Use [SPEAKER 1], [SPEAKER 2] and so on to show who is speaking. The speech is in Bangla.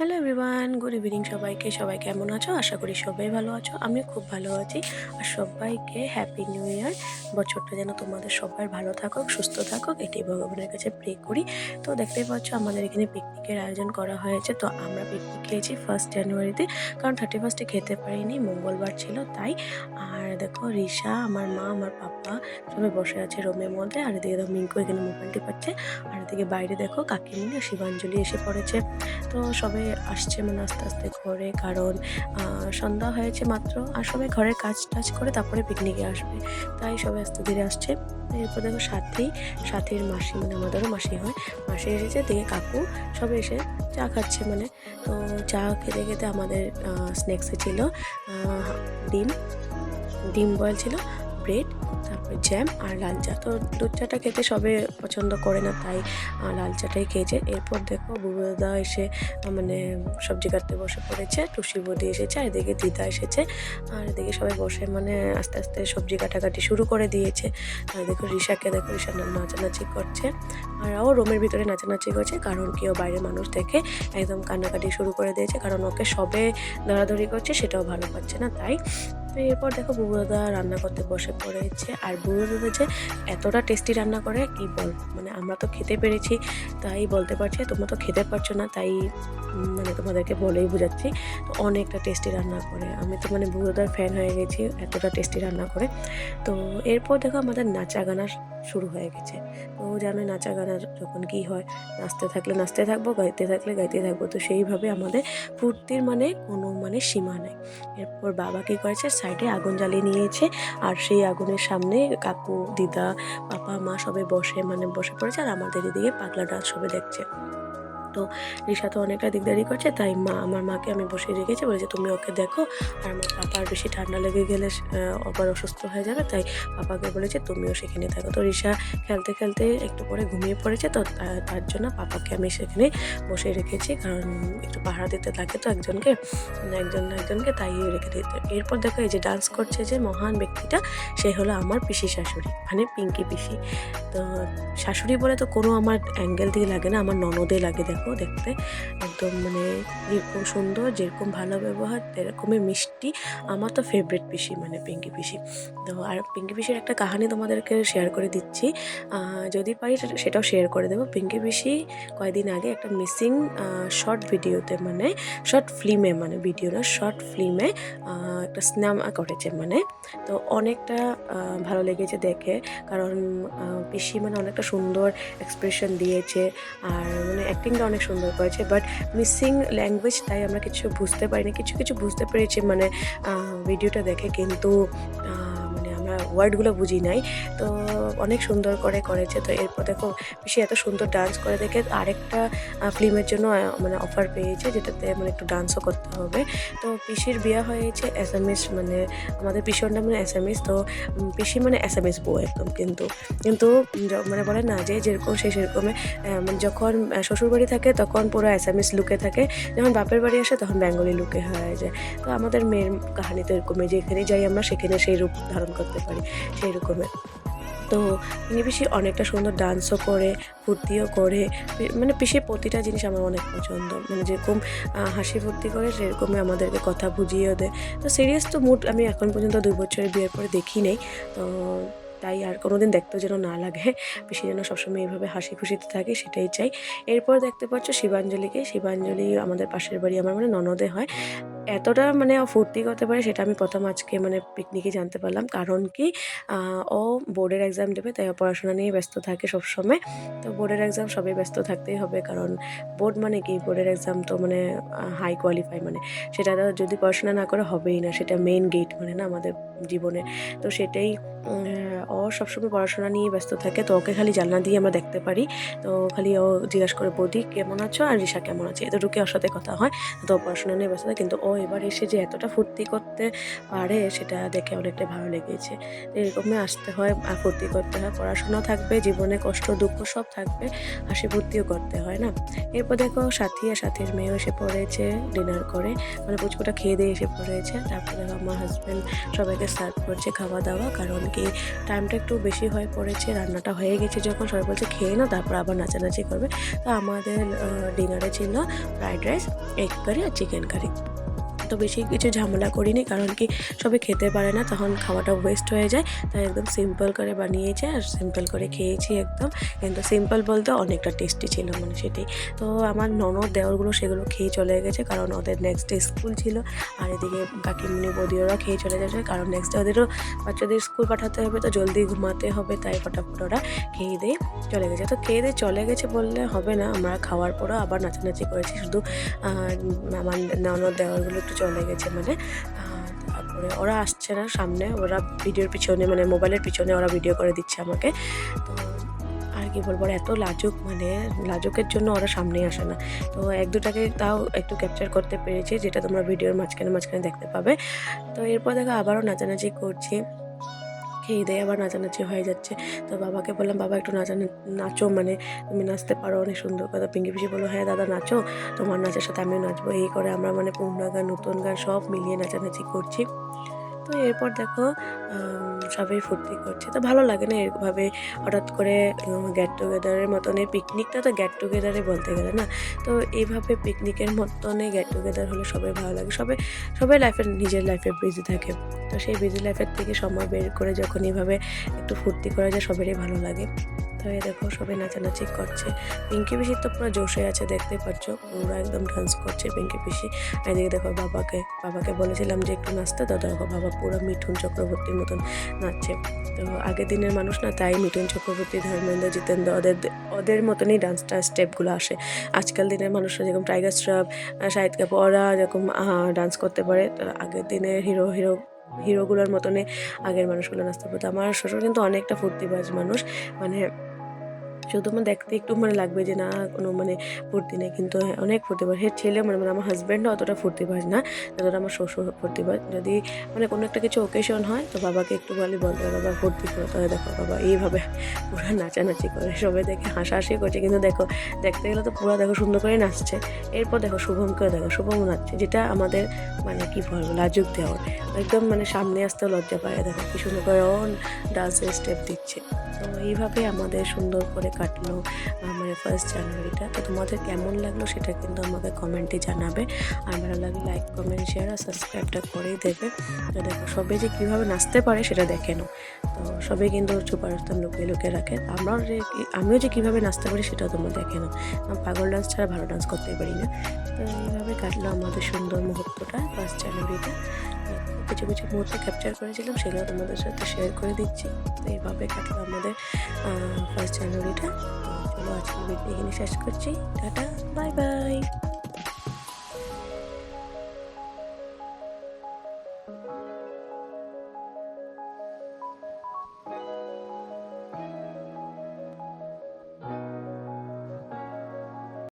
[SPEAKER 1] হ্যালো এভরিওয়ান গুড ইভিনিং সবাইকে। সবাই কেমন আছো? আশা করি সবাই ভালো আছো। আমি খুব ভালো আছি। আর সবাইকে হ্যাপি নিউ ইয়ার বছরটা যেন তোমাদের সবার ভালো থাকুক, সুস্থ থাকুক, এটাই ভগবানের কাছে প্রে করি। তো দেখতেই পাচ্ছ, আমাদের এখানে পিকনিকের আয়োজন করা হয়েছে। তো আমরা পিকনিক খেয়েছি ফার্স্ট জানুয়ারিতে কারণ থার্টি ফার্স্টে খেতে পারিনি, মঙ্গলবার ছিল তাই। আর দেখো রিসা আমার মা, আমার পাপা সবাই বসে আছে রোমের মধ্যে। আর এদিকে দেখো, মিঙ্কু এখানে মোবাইলটি পাচ্ছে আর এদিকে বাইরে দেখো কাকিমুনি শিবাঞ্জলি এসে পড়েছে। তো সবাই আসছে মানে আস্তে আস্তে ঘরে, কারণ সন্ধ্যা হয়েছে মাত্র। আর সবাই ঘরের কাজ টাজ করে তারপরে পিকনিকে আসবে। তাই সবাই আস্তে ধীরে আসছে। এরপর দেখো সাথী, সাথীর মাসি মানে আমাদেরও মাসি হয়। মাসি এসেছে দিকে কাকু সবাই এসে চা খাচ্ছে মানে। তো চা খেতে খেতে আমাদের স্ন্যাক্সে ছিল ডিম। ডিম বয়েল ছিল। ব্রেড, তারপর জ্যাম আর লাল চা। তো দুধ চাটা খেতে সবে পছন্দ করে না, তাই লাল চাটাই খেয়েছে। এরপর দেখো বুবুদা এসে মানে সবজি কাটতে বসে পড়েছে, টুসি বদি এসেছে, আর এদিকে দিদা এসেছে। আর এদিকে সবাই বসে মানে আস্তে আস্তে সবজি কাটাকাটি শুরু করে দিয়েছে। আর দেখো রিসাকে দেখো রিসা নাচানাচি করছে। আর ও রুমের ভিতরে নাচানাচি করছে, কারণ কি ও বাইরের মানুষ দেখে একদম কান্নাকাটি শুরু করে দিয়েছে, কারণ ওকে সবে দৌড়াদৌড়ি করছে, সেটাও ভালো পাচ্ছে না, তাই তো এরপর দেখো বুবুদাদা রান্না করতে বসে পড়েছে। আর বুবুদাদা যে এতটা টেস্টি রান্না করে, কি বল? মানে আমরা তো খেতে পেরেছি, তাই বলতে পারছি তোমরা তো খেতে পারছ না, তাই মানে তোমাদেরকে বলেই বোঝাচ্ছি। তো অনেকটা টেস্টি রান্না করে। আমি তো মানে বুড়ো দাদার ফ্যান হয়ে গেছি, এতটা টেস্টি রান্না করে। তো এরপর দেখো আমাদের নাচা গানা শুরু হয়ে গেছে। তো ও জানে নাচা গানার যখন কি হয়, নাচতে থাকলে নাচতে থাকব, গাইতে থাকলে গাইতে থাকব। তো সেইভাবে আমাদের ফুর্তির মানে কোনো মানে সীমা নেই। এরপর বাবা কী করেছে, সাইডে আগুন জ্বালিয়ে নিয়েছে আর সেই আগুনের সামনে কাকু, দিদা, পাপা, মা সবে বসে মানে বসে পড়েছে আর আমাদের এদিকে পাগলা ডান্স সবে দেখছে। তো রিসা তো অনেকটা দিকদারি করছে, তাই মা, আমার মাকে আমি বসিয়ে রেখেছি, বলেছে তুমি ওকে দেখো। আর আমার পাপার বেশি ঠান্ডা লেগে গেলে আবার অসুস্থ হয়ে যাবে, তাই পাপাকে বলেছে তুমিও সেখানে থাকো। তো রিসা খেলতে খেলতে একটু পরে ঘুমিয়ে পড়েছে, তো তার জন্য পাপাকে আমি সেখানে বসিয়ে রেখেছি, কারণ একটু পাহারা দিতে থাকে তো একজনকে, একজন একজনকে, তাই রেখে দিতে এরপর দেখো এই যে ডান্স করছে যে মহান ব্যক্তিটা, সে হলো আমার পিসি শাশুড়ি মানে পিঙ্কি পিসি। তো শাশুড়ি বলে তো কোনো আমার অ্যাঙ্গেল দিয়ে লাগে না, আমার ননদে লাগে দেখো দেখতে। একদম মানে যেরকম সুন্দর, যেরকম ভালো ব্যবহার সেরকমই মিষ্টি। আমার তো ফেভারিট পিসি মানে পিঙ্কি পিসি। তো আর পিঙ্কি পিসির একটা কাহানি তোমাদেরকে শেয়ার করে দিচ্ছি। যদি পারি সেটা- সেটাও শেয়ার করে দেবো। পিঙ্কি পিসি কয়েকদিন আগে একটা মিসিং শর্ট ভিডিওতে মানে শর্ট ফিল্মে মানে ভিডিও না শর্ট ফিল্মে একটা সিনেমা করেছে মানে। তো অনেকটা ভালো লেগেছে দেখে। কারণ পিসি মানে অনেকটা সুন্দর এক্সপ্রেশন দিয়েছে আর মানে অ্যাক্টিংটা অনেক সুন্দর করেছে। বাট মিসিং ল্যাঙ্গুয়েজ তাই আমরা কিছু বুঝতে পারিনি। কিছু কিছু বুঝতে পেরেছি মানে ভিডিওটা দেখে কিন্তু ওয়ার্ডগুলো বুঝি নাই। তো অনেক সুন্দর করে করেছে। তো এরপর দেখো, পিসি এত সুন্দর ডান্স করে দেখে আরেকটা ফিল্মের জন্য মানে অফার পেয়েছে, যেটাতে মানে একটু ডান্সও করতে হবে। তো পিসির বিয়ে হয়েছে এস মানে আমাদের পিসির নাম মানে এস তো পিসি মানে এস বউ একদম কিন্তু কিন্তু মানে বলে না যে যেরকম সে সেরকমে মানে যখন শ্বশুরবাড়ি থাকে তখন পুরো অ্যাসামিস লুকে থাকে। যখন বাপের বাড়ি আসে তখন বেঙ্গলি লুকে হয়ে যায়। তো আমাদের মেয়ের কাহিনী তো এরকমই যেখানে যাই আমরা সেখানে সেই রূপ ধারণ করতে পারি সেই রকমের তো তিনি পিসি অনেকটা সুন্দর ডান্সও করে, ফুর্তিও করে মানে পিসির প্রতিটা জিনিস আমার অনেক পছন্দ। মানে যেরকম হাসি ফুর্তি করে, সেরকমই আমাদেরকে কথা বুঝিয়েও দেয়। তো সিরিয়াস তো মুড আমি এখন পর্যন্ত দুই বছরের বিয়ের পরে দেখি নেই। তো তাই আর কোনোদিন দেখতেও যেন না লাগে। বেশি যেন সবসময় এইভাবে হাসি খুশিতে থাকে, সেটাই চাই। এরপর দেখতে পাচ্ছ শিবাঞ্জলিকে। শিবাঞ্জলি আমাদের পাশের বাড়ি, আমার মানে ননদে হয়। এতটা মানে ও ফুর্তি করতে পারে সেটা আমি প্রথম আজকে মানে পিকনিকে জানতে পারলাম। কারণ কি ও বোর্ডের এক্সাম দেবে, তাই পড়াশোনা নিয়ে ব্যস্ত থাকে সবসময়। তো বোর্ডের এক্সাম সবাই ব্যস্ত থাকতেই হবে, কারণ বোর্ড মানে কি? বোর্ডের এক্সাম তো মানে হাই কোয়ালিফাই মানে। সেটা যদি পড়াশোনা না করে হবেই না, সেটা মেইন গেট মানে না আমাদের জীবনে। তো সেটাই ও সবসময় পড়াশোনা নিয়ে ব্যস্ত থাকে, তো ওকে খালি জানলা দিয়ে আমরা দেখতে পারি। তো খালি ও জিজ্ঞাসা করে, বৌদি, কেমন আছো? আর রিসা কেমন আছে? এতটুকু ওর সাথে কথা হয়। তো পড়াশোনা নিয়ে ব্যস্ত থাকে, কিন্তু ও এবার এসে যে এতটা ফুর্তি করতে পারে সেটা দেখে অনেকটা ভালো লেগেছে। এরকমই আসতে হয়, আর ফুর্তি করতে হয়। পড়াশোনা থাকবে, জীবনে কষ্ট, দুঃখ সব থাকবে হাসি ফুর্তিও করতে হয় না। এরপর দেখো সাথী আর সাথীর মেয়েও এসে পড়েছে, ডিনার করে। মানে পুচকুটা খেয়ে দিয়ে এসে পড়েছে। তারপর দেখো আমার হাজব্যান্ড সবাইকে সার্ভ করছে খাওয়া দাওয়া কারণ কি টাইমটা একটু বেশি হয়ে পড়েছে, রান্নাটা হয়ে গেছে যখন। সবাই বলছে, খেয়ে না তারপর আবার নাচানাচি করবে। তো আমাদের ডিনারে ছিল ফ্রাইড রাইস এগ কারি আর চিকেন কারি তো বেশি কিছু ঝামেলা করিনি, কারণ কি সবাই খেতে পারে না, তখন খাওয়াটা ওয়েস্ট হয়ে যায়। তাই একদম সিম্পল করে বানিয়েছে আর সিম্পল করে খেয়েছি একদম। কিন্তু সিম্পল বলতে অনেকটা টেস্টি ছিল মানে সেটাই। তো আমার ননদ দেওরগুলো সেগুলো খেয়ে চলে গেছে, কারণ ওদের নেক্সট ডে স্কুল ছিল। আর এদিকে কাকিমুনি বদিওরা খেয়ে চলে যাচ্ছে, কারণ নেক্সট ডে ওদেরও বাচ্চাদের স্কুল পাঠাতে হবে, তো জলদি ঘুমাতে হবে, তাই ফটাফট ওরা খেয়ে দিয়ে চলে গেছে। তো খেয়ে দিয়ে চলে গেছে বললে হবে না, আমরা খাওয়ার পরও আবার নাচানাচি করেছি। শুধু আমার ননদ দেওয়ারগুলো একটু চলে গেছে মানে তারপরে ওরা আসছে না সামনে, ওরা ভিডিওর পিছনে মানে মোবাইলের পিছনে ওরা ভিডিও করে দিচ্ছে আমাকে। তো আর কি বলব এত লাজুক মানে লাজুকের জন্য ওরা সামনেই আসে না। তো এক দুটাকে তাও একটু ক্যাপচার করতে পেরেছি, যেটা তোমরা ভিডিওর মাঝখানে মাঝখানে দেখতে পাবে। তো এরপর দেখো আবারও নাচানাচি করছি। খেয়ে দেয়, আবার নাচানাচি হয়ে যাচ্ছে। তো বাবাকে বললাম, বাবা, একটু নাচানো নাচো মানে তুমি নাচতে পারো, অনেক সুন্দর কথা। পিঙ্কি পিসি বলল হ্যাঁ দাদা, নাচো। তোমার নাচের সাথে আমিও নাচবো। এই করে আমরা মানে পুরনো গান, নতুন গান সব মিলিয়ে নাচানাচি করছি। তো এরপর দেখো সবাই ফুর্তি করছে। তো ভালো লাগে না এরভাবে হঠাৎ করে গেট টুগেদারের মতনে পিকনিকটা তো গেট টুগেদারে বলতে গেলে না? তো এইভাবে পিকনিকের মতনে গেট টুগেদার হলে সবাই ভালো লাগে। সবাই সবাই লাইফের নিজের লাইফে বিজি থাকে। তো সেই বিজি লাইফের থেকে সময় বের করে যখন এইভাবে একটু ফুর্তি করা যায়, সবারই ভালো লাগে। তো এই দেখো সবাই নাচানাচি করছে। পিঙ্কি পিসি তো পুরো জোশে আছে, দেখতে পাচ্ছ? পুরো একদম ডান্স করছে পিঙ্কি পিসি। এদিকে দেখো, বাবাকে বাবাকে বলেছিলাম যে একটু নাচতে তো দেখো, বাবা পুরো মিঠুন চক্রবর্তীর মতন নাচছে। তো আগের দিনের মানুষ না, তাই মিঠুন চক্রবর্তী, ধর্মেন্দ্র, জিতেন্দ্র, ওদের ওদের মতনই ডান্সটা স্টেপগুলো আসে। আজকাল দিনের মানুষরা যেরকম টাইগার শ্রফ শাহিদ কাপুর ওরা যেরকম ডান্স করতে পারে আগের দিনের হিরো হিরো হিরোগুলোর মতনে আগের মানুষগুলো নাচতে পারতো। আমার শ্বশুর কিন্তু অনেকটা ফুর্তিবাজ মানুষ। মানে শুধু মানে দেখতে একটু মানে লাগবে যে না কোনো মানে ফুর্তি নেই। কিন্তু হ্যাঁ, অনেক ফুর্তিবাজ হে ছেলে মানে মানে আমার হাজব্যান্ড অতটা ফুর্তিবাজ না। যতটা আমার শ্বশুর ফুর্তিবাজ যদি মানে কোনো একটা কিছু ওকেশন হয় তো বাবাকে একটু বলে বলতে বাবা ফুর্তি করতে হয় দেখো বাবা এইভাবে পুরো নাচানাচি করে। সবাই দেখে হাসাহাসি করছে। কিন্তু দেখো দেখতে গেলে তো পুরো দেখো সুন্দর করে নাচছে। এরপর দেখো শুভমকেও দেখো শুভম নাচছে যেটা আমাদের মানে কি বলব লাজুক দেওয়ার একদম মানে সামনে আসতেও লজ্জা পায়। দেখো কি সুন্দর করে ডান্সের স্টেপ দিচ্ছে। তো এইভাবে আমাদের সুন্দর করে কাটলো আহ, মানে ফার্স্ট জানুয়ারিটা। তো তোমাদের কেমন লাগল সেটা কিন্তু আমাকে কমেন্টে জানাবে। আর ভালো লাগলে লাইক কমেন্ট শেয়ার আর সাবস্ক্রাইবটা করেই দেবে। তো দেখো সবে যে কীভাবে নাচতে পারে সেটা দেখে নাও। তো সবাই কিন্তু সুপারস্টার লুকিয়ে লুকিয়ে রাখে। আমরাও যে আমিও যে কীভাবে নাচতে পারি সেটাও তোমরা দেখে নাও। পাগল ডান্স ছাড়া ভালো ডান্স করতে পারি না। তো এইভাবে কাটলো আমাদের সুন্দর মুহূর্তটা ফার্স্ট জানুয়ারিটা কিছু কিছু মুহূর্তে ক্যাপচার করেছিলাম, সেগুলো তোমাদের সাথে শেয়ার করে দিচ্ছি। তো এইভাবে কাটলো আমাদের ফার্স্ট জানুয়ারিটা তো চলো আজকে ভিডিও এখানে শেষ করছি। Tata bye bye